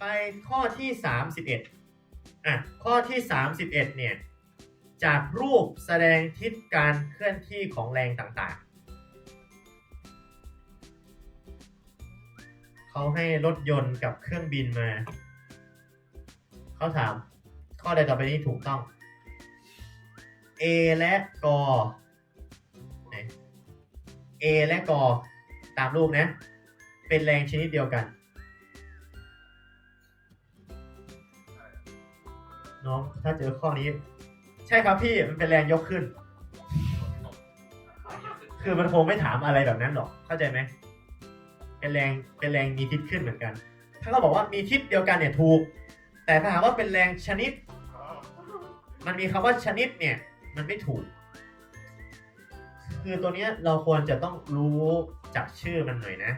ไปข้อที่ 31อะข้อที่ 31เนี่ยจากรูปแสดงทิศการเคลื่อนที่ของแรงต่างๆ เขาให้รถยนต์กับเครื่องบินมา เขาถามข้อใดต่อไปนี้ถูกต้อง A และกไหน A และกอ ตามรูปนะ เป็นแรงชนิดเดียวกัน น้องถ้าเจอข้อนี้ ใช่ครับพี่มันเป็นแรงยกขึ้น คือมันคงไม่ถามอะไรแบบนั้นหรอก เข้าใจไหมเป็นแรงเป็นแรงมีทิศขึ้นเหมือนกัน ถ้าเขาบอกว่ามีทิศเดียวกันเนี่ยถูก แต่ถ้าถามว่าเป็นแรงชนิด มันมีคำว่าชนิดเนี่ย มันไม่ถูก คือตัวเนี้ยเราควรจะต้องรู้จากชื่อมันหน่อยนะ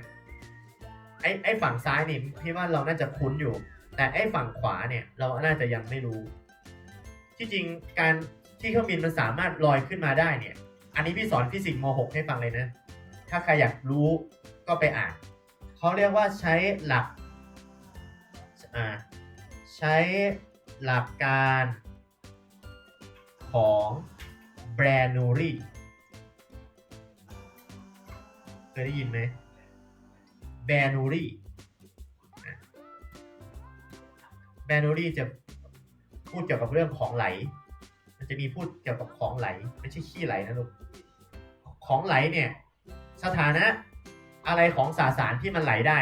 ไอ้ไอ้ฝั่งซ้ายนี่พี่ว่าเราน่าจะคุ้นอยู่ แต่ไอ้ฝั่งขวาเนี่ยเราน่าจะยังไม่รู้ ที่จริงการที่เครื่องบินมันสามารถลอยขึ้นมาได้เนี่ย อันนี้พี่สอนฟิสิกส์ม .6 ให้ฟังเลยนะ ถ้าใครอยากรู้ก็ไปอ่าน เขาเรียกว่าใช้หลักใช้หลักการของแบรนูรีเคยได้ยินไหมแบรนูรี แบรนูรี่จะพูดเกี่ยวกับเรื่องของไหล มันจะมีพูดเกี่ยวกับของไหล ไม่ใช่ขี้ไหลนะลูก ของไหลเนี่ย สถานะอะไรของสสารที่มันไหลได้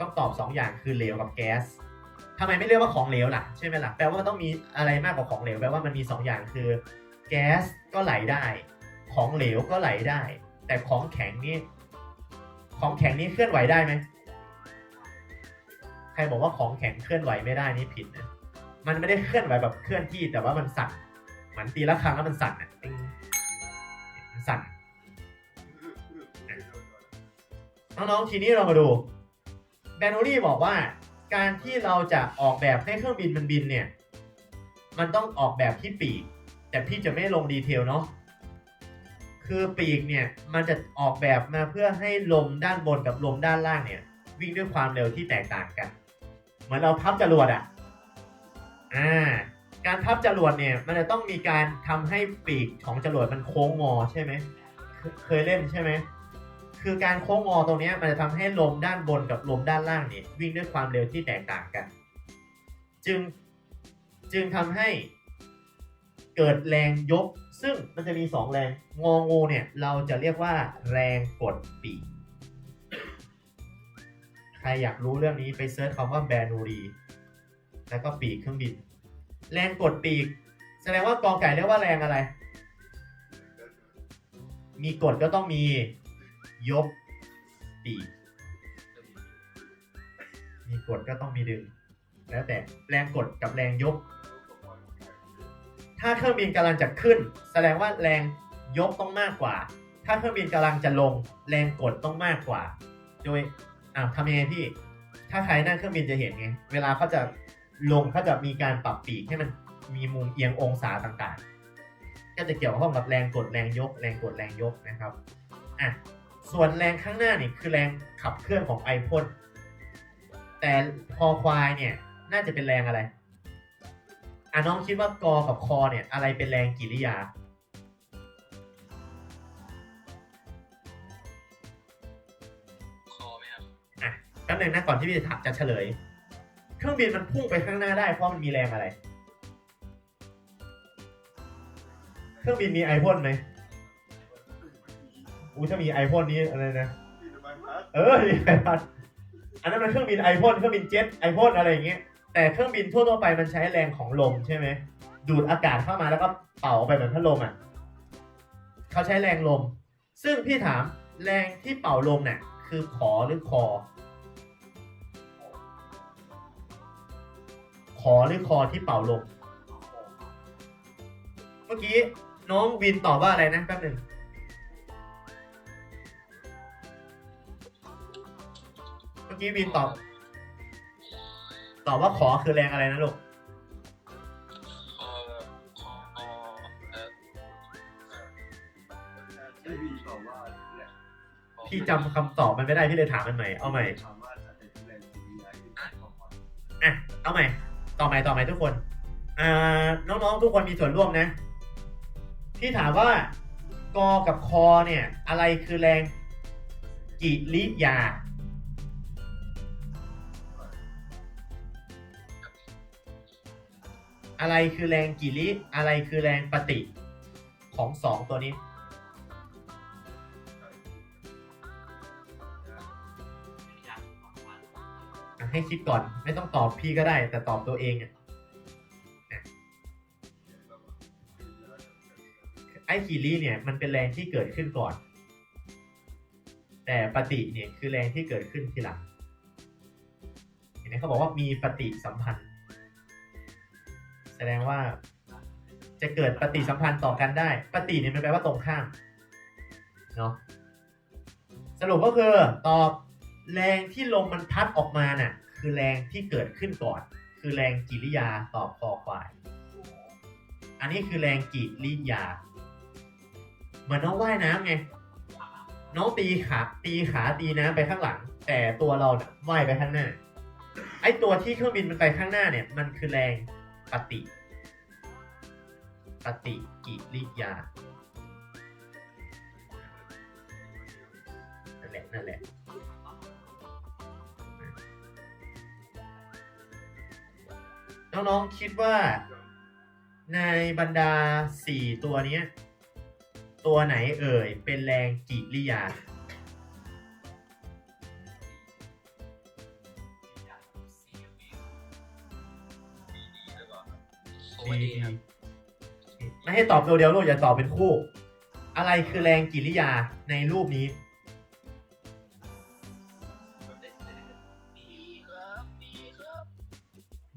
ต้องตอบสองอย่างคือเหลวกับแก๊สทำไมไม่เรียกว่าของเหลวล่ะใช่ไหมล่ะแปลว่ามันต้องมีอะไรมากกว่าของเหลวแปลว่ามันมีสองอย่างคือ แก๊สก็ไหลได้ ของเหลวก็ไหลได้ แต่ของแข็งนี่ของแข็งนี่เคลื่อนไหวได้ไหม รบอกว่าของแข็งเคลื่อนไหวไม่ได้นี่ผิดนะมันไม่ได้เคลื่อนไหวแบบเคลื่อนที่แต่ว่ามันสั่นเหมือนตีละครั้งแล้วมันสั่นอะติ๊งมันสั่นน้องๆทีนี้เรามาดูแบนโนลี่บอกว่า การที่เราจะออกแบบให้เครื่องบินมันบินเนี่ย มันต้องออกแบบที่ปีก แต่พี่จะไม่ลงดีเทลเนาะคือปีกเนี่ยมันจะออกแบบมาเพื่อให้ลมด้านบนกับลมด้านล่างเนี่ย วิ่งด้วยความเร็วที่แตกต่างกัน เหมือนเราพับจรวดอะ่ะอ่าการพับจรวดเนี่ย มันจะต้องมีการทำให้ปีกของจรวดมันโค้งงอใช่ไหมเคยเล่นใช่ไหมคือการโค้งงอตรงนี้มันจะทำให้ลมด้านบนกับลมด้านล่างเนี่ยวิ่งด้วยความเร็วที่แตกต่างกัน จึงจึงทำให้เกิดแรงยก ซึ่งมันจะมีสองแรงงองูเนี่ยเราจะเรียกว่าแรงกดปีก ใครอยากรู้เรื่องนี้ไปเซิร์ชคำว่าแบนูรี แล้วก็ปีกเครื่องบิน แรงกดปีก แสดงว่ากองไก่เรียกว่าแรงอะไร มีกดก็ต้องมียกปีก มีกดก็ต้องมีดึง แล้วแต่แรงกดกับแรงยก ถ้าเครื่องบินกำลังจะขึ้น แสดงว่าแรงยกต้องมากกว่า ถ้าเครื่องบินกำลังจะลง แรงกดต้องมากกว่า โดย อ่าทำยังไงพี่ ถ้าใครนั่งเครื่องบินจะเห็นไง เวลาเขาจะลงเขาจะมีการปรับปีกให้มันมีมุมเอียงองศาต่างๆ ก็จะเกี่ยวข้องกับแรงกดแรงยก แรงกดแรงยกนะครับอะส่วนแรงข้างหน้านี่คือแรงขับเคลื่อนของไอพ่นแต่คอควายเนี่ย น่าจะเป็นแรงอะไรอะน้องคิดว่ากอกับคอเนี่ย อะไรเป็นแรงกิริยาะแป๊บนึงนะก่อนที่พี่จะถามจะเฉลย เครื่องบินมันพุ่งไปข้างหน้าได้เพราะมันมีแรงอะไร เครื่องบินมีไอพ่นไหมอู้ถ้ามีไอพ่นนี้อะไรนะ เออมีไอพ่นอันนั้นมันเครื่องบินไอพ่นเครื่องบินเจ็ตไอพ่นอะไรอย่างเงี้ย แต่เครื่องบินทั่วๆไปมันใช้แรงของลมใช่ไหม ดูดอากาศเข้ามาแล้วก็เป่าไปเหมือนพัดลมอะ เขาใช้แรงลม ซึ่งพี่ถามแรงที่เป่าลมเนี่ยคือขอหรือคอ ขอหรือคอที่เป่าลมเมื่อกี้น้องวินตอบว่าอะไรนะแป๊บหนึ่งเมื่อกี้วินตอบ ตอบว่าขอคือแรงอะไรนะลูกคอคอคอเอ่อไม่มีตอบว่าแหละพี่จำคำตอบมันไม่ได้พี่เลยถามมันใหม่ เอาใหม่ถามว่ะเอาใหม่ ต่อใหม่ต่อใหม่ทุกคนอ่าน้องๆทุกคนมีส่วนร่วมนะ ที่ถามว่ากอกับคอเนี่ย อะไรคือแรงกิริยา อะไรคือแรงกิริอะไรคือแรงปฏิของสองตัวนี้ ให้คิดก่อน ไม่ต้องตอบพี่ก็ได้ แต่ตอบตัวเองอะไอ้กิริเนี่ยมันเป็นแรงที่เกิดขึ้นก่อน แต่ปฏิเนี่ยคือแรงที่เกิดขึ้นทีหลังเห็นไหมเขาบอกว่ามีปฏิสัมพันธ์ แสดงว่าจะเกิดปฏิสัมพันธ์ต่อกันได้ ปฏิเนี่ยมันแปลว่าตรงข้าม เนาะ สรุปก็คือตอบ แรงที่ลมมันพัดออกมาน่ะ คือแรงที่เกิดขึ้นก่อน คือแรงกิริยาตอบคอควาย อันนี้คือแรงกิริยา เหมือนน้องว่ายน้ำไง น้องตีขาตีขาตีน้ำไปข้างหลัง แต่ตัวเราเนี่ยว่ายไปข้างหน้า ไอตัวที่เครื่องบินมันไปข้างหน้าเนี่ย มันคือแรงปฏิปฏิกิริยานั่นแหละนั่นแหละ น้องๆคิดว่า ในบรรดาสี่ตัวเนี้ย ตัวไหนเอ่ย เป็นแรงกิริยาผมว่าดีครับไม่ให้ตอบตัวเดียวลูกอย่าตอบเป็นคู่ อะไรคือแรงกิริยาในรูปนี้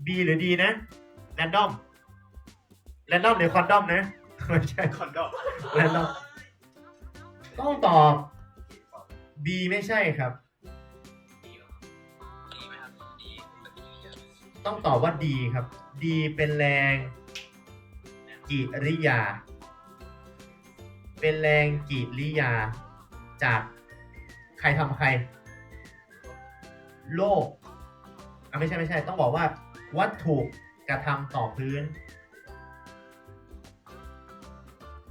B หรือ D นะแรนดอมแรนดอมหรือคอนดอมนะไม่ใช่คอนดอมแรนดอมต้องตอบ B ไม่ใช่ครับ ต้องตอบว่า D ครับ D เป็นแรงกิริยา เป็นแรงกิริยา จากใครทำใคร โลกอะไม่ใช่ไม่ใช่ ต้องบอกว่า วัตถุกระทำต่อพื้น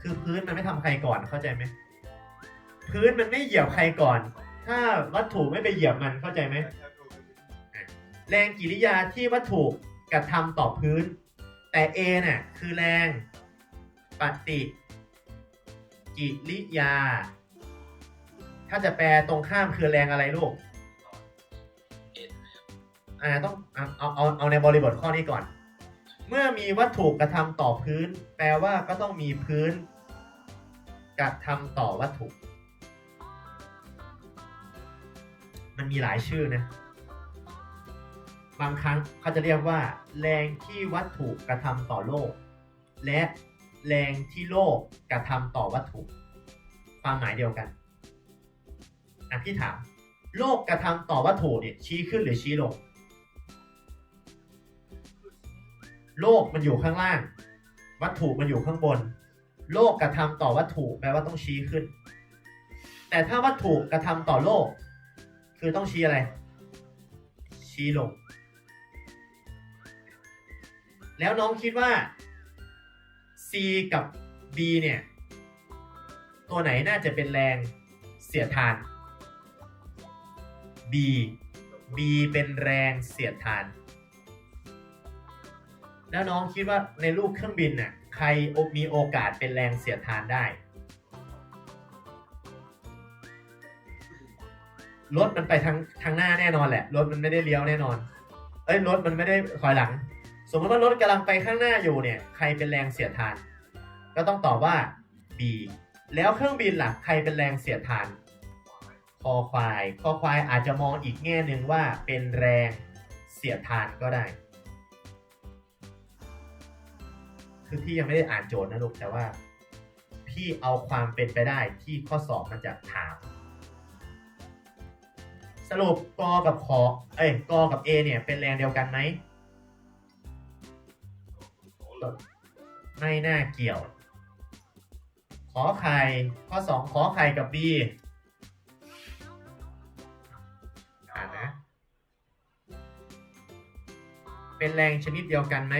คือพื้นมันไม่ทำใครก่อนเข้าใจไหมพื้นมันไม่เหยียบใครก่อน ถ้าวัตถุไม่ไปเหยียบมันเข้าใจไหมแรงกิริยาที่วัตถุกระทำต่อพื้น แต่ A เนี่ยคือแรงปฏิกิริยา ถ้าจะแปลตรงข้ามคือแรงอะไรลูก อ่าต้องเอาเอาเอาเอาในบริบทข้อนี้ก่อน เมื่อมีวัตถุกระทำต่อพื้น แปลว่าก็ต้องมีพื้น กระทำต่อวัตถุ มันมีหลายชื่อนะ บางครั้งเขาจะเรียกว่า แรงที่วัตถุกระทำต่อโลก และแรงที่โลกกระทำต่อวัตถุ ความหมายเดียวกันอะพี่ถาม โลกกระทำต่อวัตถุเนี่ยชี้ขึ้นหรือชี้ลง โลกมันอยู่ข้างล่าง วัตถุมันอยู่ข้างบน โลกกระทำต่อวัตถุแปลว่าต้องชี้ขึ้น แต่ถ้าวัตถุกระทำต่อโลก คือต้องชี้อะไร ชี้ลง แล้วน้องคิดว่า C กับ B เนี่ย ตัวไหนน่าจะเป็นแรงเสียดทาน B B เป็นแรงเสียดทาน แล้วน้องคิดว่าในรูปเครื่องบินน่ะใครมีโอกาสเป็นแรงเสียดทานได้ รถมันไปทางทางหน้าแน่นอนแหละ รถมันไม่ได้เลี้ยวแน่นอน เอ้ยรถมันไม่ได้คอยหลัง สมมติว่ารถกำลังไปข้างหน้าอยู่เนี่ย ใครเป็นแรงเสียดทาน ก็ต้องตอบว่า B แล้วเครื่องบินล่ะใครเป็นแรงเสียดทานคอควายคอควายอาจจะมองอีกแง่หนึ่งว่าเป็นแรงเสียดทานก็ได้ คือพี่ยังไม่ได้อ่านโจทย์นะลูกแต่ว่า พี่เอาความเป็นไปได้ที่ข้อสอบมันจะถาม สรุปกอกับขอเอ้ยกอกับ A เนี่ยเป็นแรงเดียวกันไหมไม่น่าเกี่ยว ขอไข่ข้อสองขอไข่กับ B อ่านนะ เป็นแรงชนิดเดียวกันไหม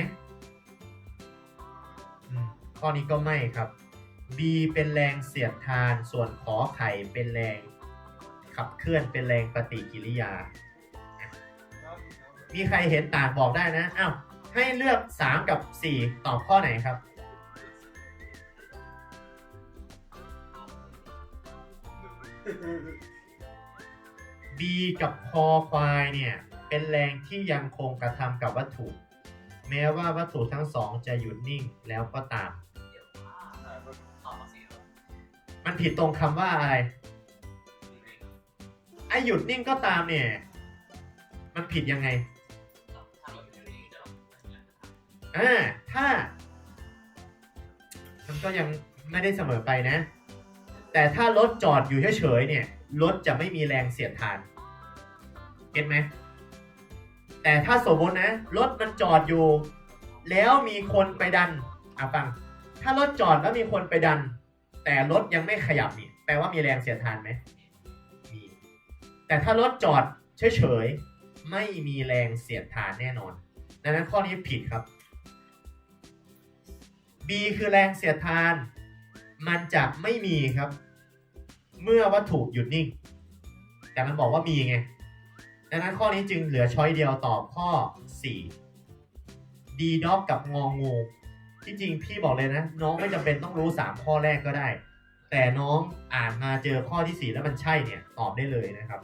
ข้อนี้ก็ไม่ครับ B เป็นแรงเสียดทาน ส่วนขอไข่เป็นแรงขับเคลื่อนเป็นแรงปฏิกิริยา มีใครเห็นต่างบอกได้นะ อ้าว ให้เลือก 3 กับ 4 ตอบข้อไหนครับ B กับคอควายเนี่ย เป็นแรงที่ยังคงกระทำกับวัตถุ แม้ว่าวัตถุทั้งสองจะหยุดนิ่งแล้วก็ตาม มันผิดตรงคำว่าอะไรไอหยุดนิ่งก็ตามเนี่ย มันผิดยังไงอ่าถ้า มันก็ยังไม่ได้เสมอไปนะ แต่ถ้ารถจอดอยู่เฉยๆเนี่ยรถจะไม่มีแรงเสียดทานเก็ตไหมแต่ถ้าสมมตินะรถมันจอดอยู่ แล้วมีคนไปดันอะฟัง ถ้ารถจอดแล้วมีคนไปดัน แต่รถยังไม่ขยับนี่แปลว่ามีแรงเสียดทานไหมมี แต่ถ้ารถจอดเฉยๆไม่มีแรงเสียดทานแน่นอน ดังนั้นข้อนี้ผิดครับ B คือแรงเสียดทาน มันจะไม่มีครับ เมื่อวัตถุหยุดนิ่ง แต่มันบอกว่ามีไง ดังนั้นข้อนี้จึงเหลือช้อยเดียวตอบข้อ 4 D dog กับงองู ที่จริงพี่บอกเลยนะ น้องไม่จำเป็นต้องรู้ 3 ข้อแรกก็ได้ แต่น้องอ่านมาเจอข้อที่ 4 แล้วมันใช่เนี่ยตอบได้เลยนะครับ